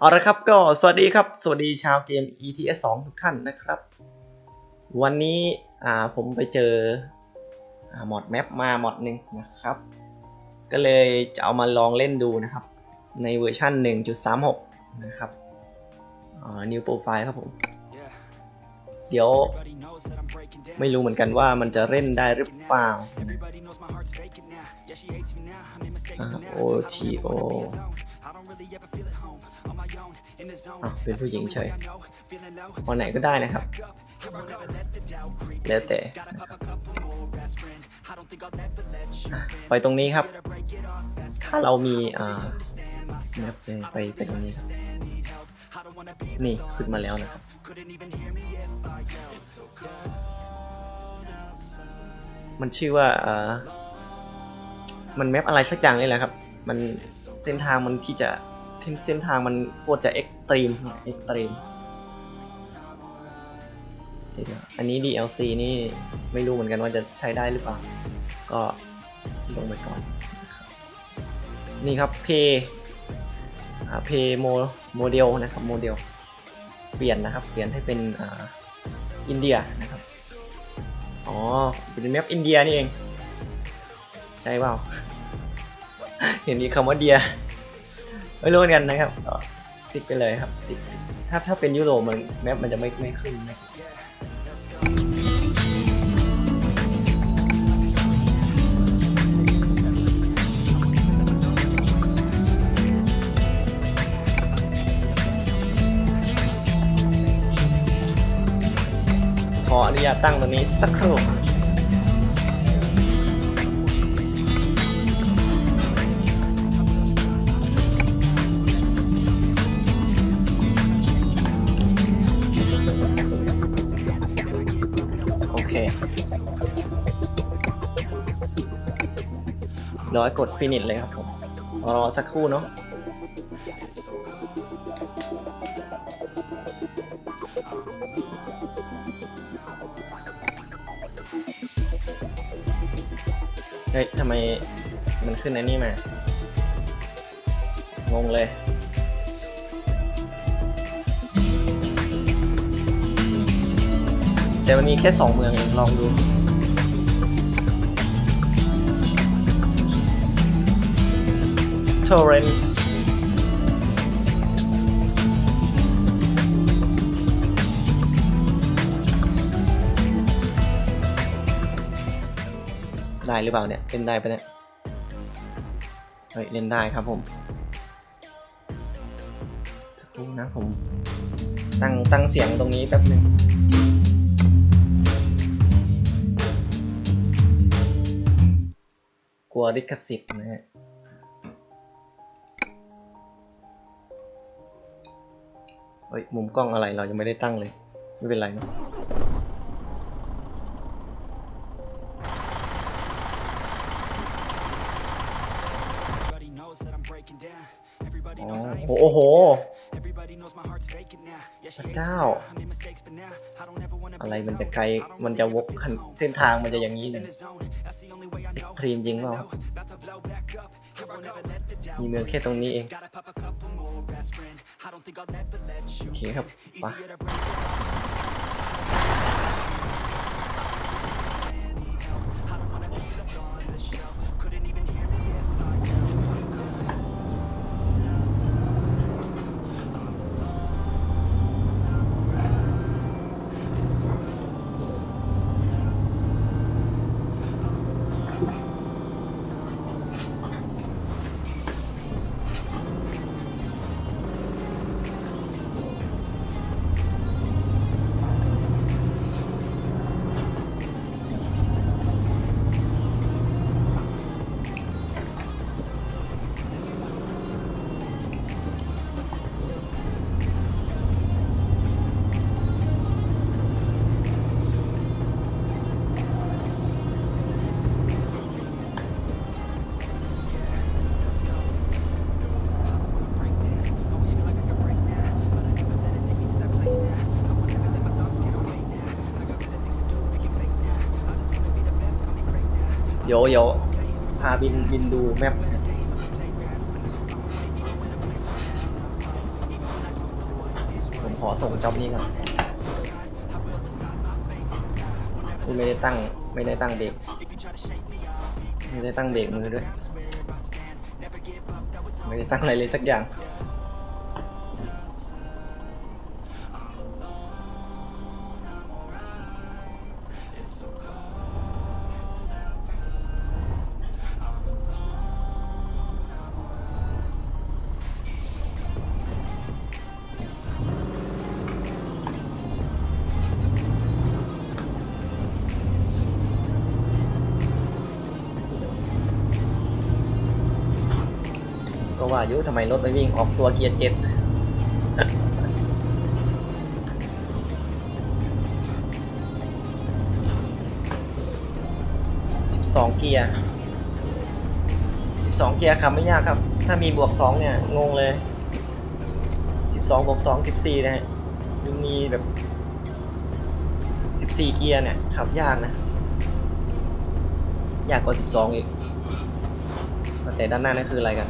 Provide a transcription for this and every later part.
เอาละครับก็สวัสดีครับ สวัสดีชาวเกม ETS 2 ทุกท่านนะครับ วันนี้อ่าผมไปเจอหมอดแมปมาหมอดหนึ่งนะครับ ก็เลยจะเอามาลองเล่นดูนะครับ ในเวอร์ชัน1.36 นะครับอ่า new profile ครับผม เดี๋ยวไม่รู้เหมือนกันว่ามันจะเล่นได้หรือเปล่าโอ่า OTO อะ เป็นผู้หญิงเฉยวันไหนก็ได้นะครับ แล้วแต่อะไปตรงนี้ครับ ถ้าเรามีอ่านะครับไปไปตรงนี้ครับนี่ขึ้นมาแล้วนะครับมันชื่อว่าอ่ามันแมปอะไรสักอย่างนี่แหละครับ มันเส้นทางมันที่จะเส้นเส้นทางมันโคตรจะเอ็กตรีมเอ็กตรีมเดี๋ยวอันนี้ DLC นี่ไม่รู้เหมือนกันว่าจะใช้ได้หรือเปล่า ก็ลงไปก่อน นี่ครับเพย์อ่าเพย์โมโมเดลนะครับโมเดลเปลี่ยนนะครับ เปลี่ยนให้เป็นอินเดียนะครับ อ๋อ เป็นแมปอินเดียนี่เอง ใช่เปล่า เห็นมีคำว่าเดียไม่รู้เหมือนกันนะครับติดไปเลยครับติดถ้าถ้าเป็นยุโรปมันแมปมันจะไม่ไม่ขึ้นนะขออนุญาตตั้งตรงนี้สักครู่ เค ร้อยกดฟินิชเลยครับผม รอสักครู่เนาะเฮ้ยทำไมมันขึ้นอันนี้มา งงเลย แต่มันมีแค่สองเมืองเองลองดูทอร์เรนได้หรือเปล่าเนี่ย เล่นได้ปะเนี่ย เฮ้ย เล่นได้ครับผมสักครู่นะผม ตั้งตั้งเสียงตรงนี้แป๊บหนึ่ง ลัวลิขสิทธิ์นะฮะเฮ้ยมุมกล้องอะไรเรายังไม่ได้ตั้งเลย ไม่เป็นไรเนอะอ๋อโอ้โหพระ เจ้าอะไรมันจะไกล มันจะวกเส้นทางมันจะอย่างนี้เลยครีมจริงเปล่ามีเมืองแค่ตรงนี้เอง โอเคครับไป เดี๋ยวเดี๋ยวพาบินบินดูแมปขอส่งจ็อบนี้ก่อนกูไม่ได้ตั้งไม่ได้ตั้งเบรกไม่ได้ตั้งเบรกมือด้วย ไม่ได้ตั้งอะไรเลยสักอย่าง ว่าอยุทำไมรถไม่วิ่งออกตัวเกียร์เจ็ดสองเกียร์สองเกียร์ครับไม่ยากครับ ถ้ามีบวกสองเนี่ย งงเลยสิบสองบวกสองสิบสี่นะฮะยังมีแบบสิบสี่เกียร์เนี่ยขับยากนะ ยากกว่าสิบสองอีกแต่ด้านหน้านั่นคืออะไรกัน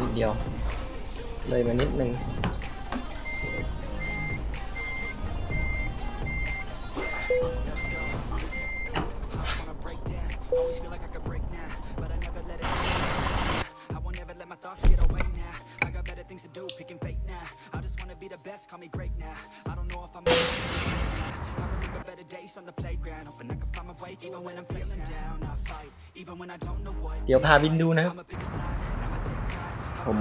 นิดเดียว เลยมานิดนึง on the playground, hoping I can find my way. Even when I'm feeling down, I fight. Even when I don't know what. เดี๋ยวพาบินดูนะครับ I'ma pick a side, now I take pride. ผม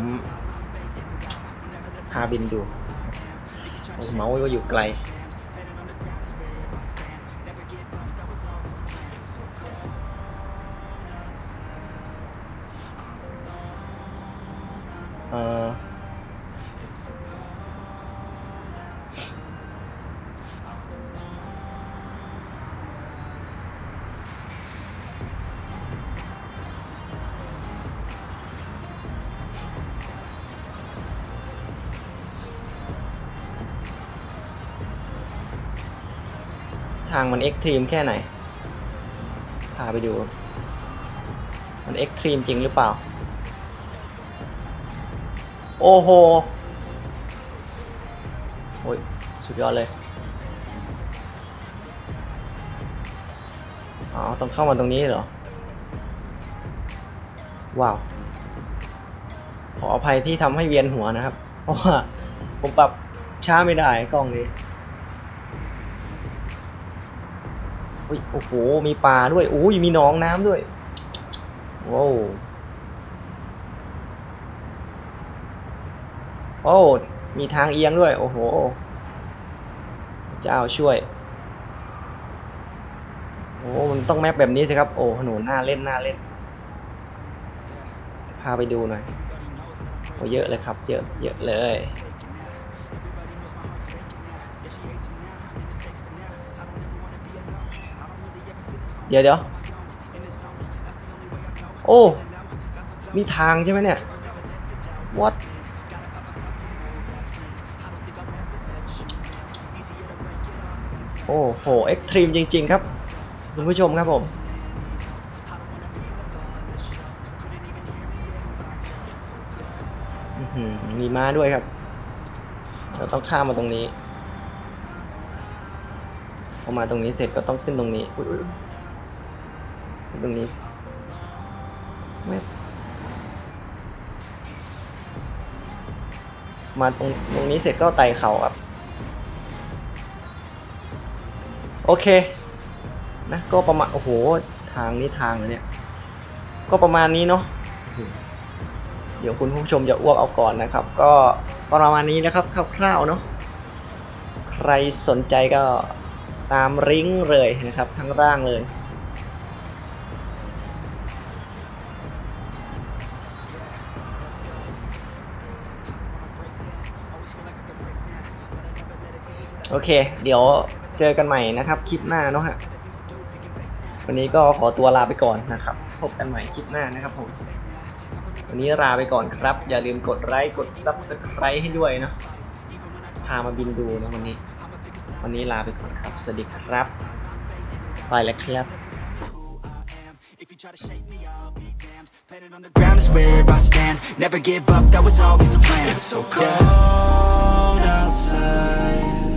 พาบินดูโอ้เมาส์ก็อยู่ไกล Planning on the ทางมันเอ็กตรีมแค่ไหน พาไปดู มันเอ็กตรีมจริงหรือเปล่า โอ้โห โอ้ย สุดยอดเลย อ๋อ ต้องเข้ามาตรงนี้เหรอ ว้าว ขออภัยที่ทำให้เวียนหัวนะครับ เพราะว่าผมปรับช้าไม่ได้กล้องนี้ อุ้ยโอ้โห มีปลาด้วยโอ้ยมีหนองน้ำด้วยว้าวโอ้มีทางเอียงด้วย โอ้โห เจ้าช่วย โอ้มันต้องแมปแบบนี้สิครับ โอ้หนูน่าเล่นหน่าเล่น พาไปดูหน่อยโอ้เยอะเลยครับ เยอะ เยอะเลย เดี๋ยวเดี๋ยวโอ้ มีทางใช่ไหมเนี่ย what โอ้โห เอ็กตรีมจริง ๆ ครับ คุณผู้ชมครับผมอื้อหือมีม้าด้วยครับ เราต้องข้ามมาตรงนี้ พอมาตรงนี้เสร็จก็ต้องขึ้นตรงนี้อุ๊ยอุ๊ยขึ้น ตรงนี้ไม่มาตรงตรงนี้เสร็จก็ไต่เขาครับ โอเค นะก็ประมาณ โอ้โห ทางนี้ทางเลยเนี่ย ก็ประมาณนี้เนาะเดี๋ยวคุณผู้ชมจะอ้วกเอาก่อนนะครับ ก็ประมาณนี้นะครับคร่าวๆเนาะใครสนใจก็ตามริงก์เลยนะครับข้างล่างเลย โอเค เดี๋ยวเจอกันใหม่นะครับคลิปหน้าเนาะฮะวันนี้ก็ขอตัวลาไปก่อนนะครับ พบกันใหม่คลิปหน้านะครับผมวันนี้ลาไปก่อนครับ อย่าลืมกดไลค์กด subscribe ให้ด้วยเนาะพามาบินดูนะวันนี้ วันนี้ลาไปก่อนครับ สวัสดีครับ ไปแล้วครับ If you try to shake me, I'll be damned. Planet on the ground is where I stand. Never give up, that was always the plan. It's so cold outside.